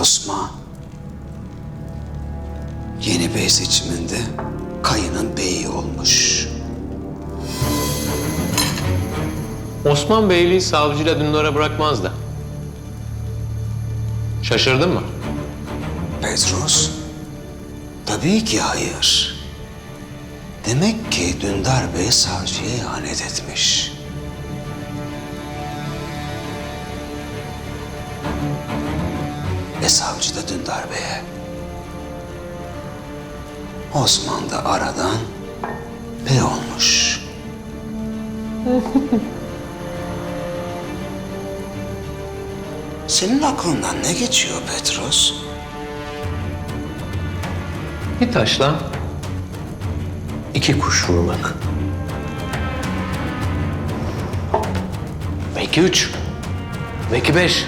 Osman. Yeni bey seçiminde kayının beyi olmuş. Osman Beyliği savcıyla Dündar'a bırakmazdı. Şaşırdın mı? Petros? Tabii ki hayır. Demek ki Dündar Bey savcıya ihanet etmiş. Ve savcı da Dündar Bey'e. Osman da aradan bey olmuş. Senin aklından ne geçiyor Petros? Bir taşla iki kuş vurmak. Belki üç, belki beş.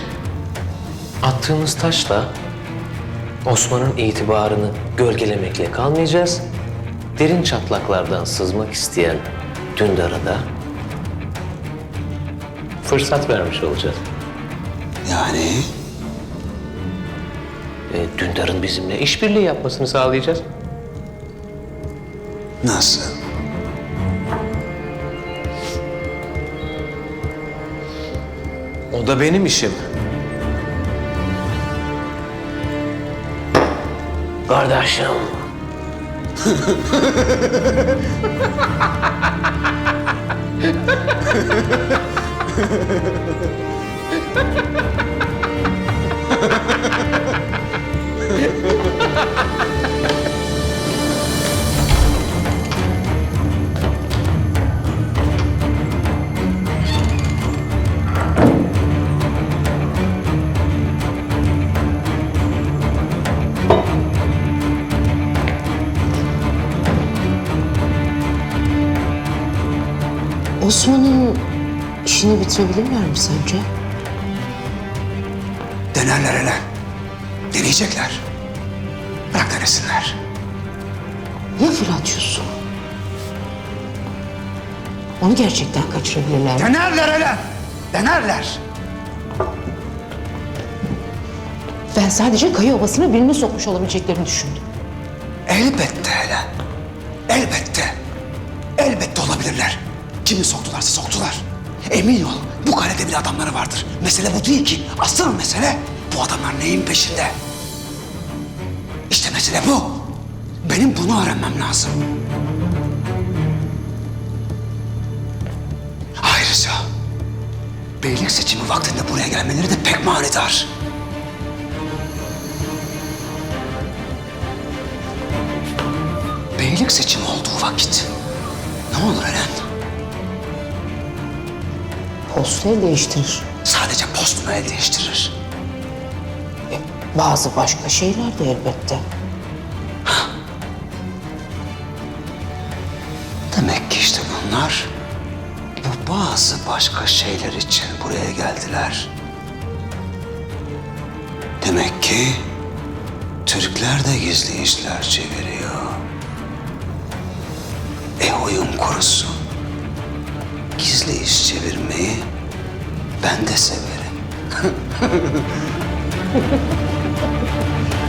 Attığımız taşla Osman'ın itibarını gölgelemekle kalmayacağız. Derin çatlaklardan sızmak isteyen Dündar'a da fırsat vermiş olacağız. Yani E, Dündar'ın bizimle işbirliği yapmasını sağlayacağız. nasıl? O da benim işim. Kardeşim. Osman'ın işini bitirebilirler mi sence? Denerler hele. Deneyecekler. Bırak denesinler. Ya Fırat Yusuf? Onu gerçekten kaçırabilirler? Denerler hele. Denerler. Ben sadece Kaya Ovası'na birini sokmuş olabileceklerini düşündüm. Elbette hele. Elbette. Elbette olabilirler. Kimi soktularsa soktular. Emin ol bu kalede bile adamları vardır. Mesele bu değil ki. Asıl mesele bu adamlar neyin peşinde? İşte mesele bu. Benim bunu öğrenmem lazım. Ayrıca beylik seçimi vaktinde buraya gelmeleri de pek manidar. Beylik seçimi olduğu vakit ne olur Eren? Postu el değiştirir. Sadece post mu el değiştirir? E, bazı başka şeyler de elbette. Demek ki işte bunlar bu bazı başka şeyler için buraya geldiler. Demek ki Türkler de gizli işler çeviriyor. E huyum kurusun. Gizli iş çevirmeyi ben de severim.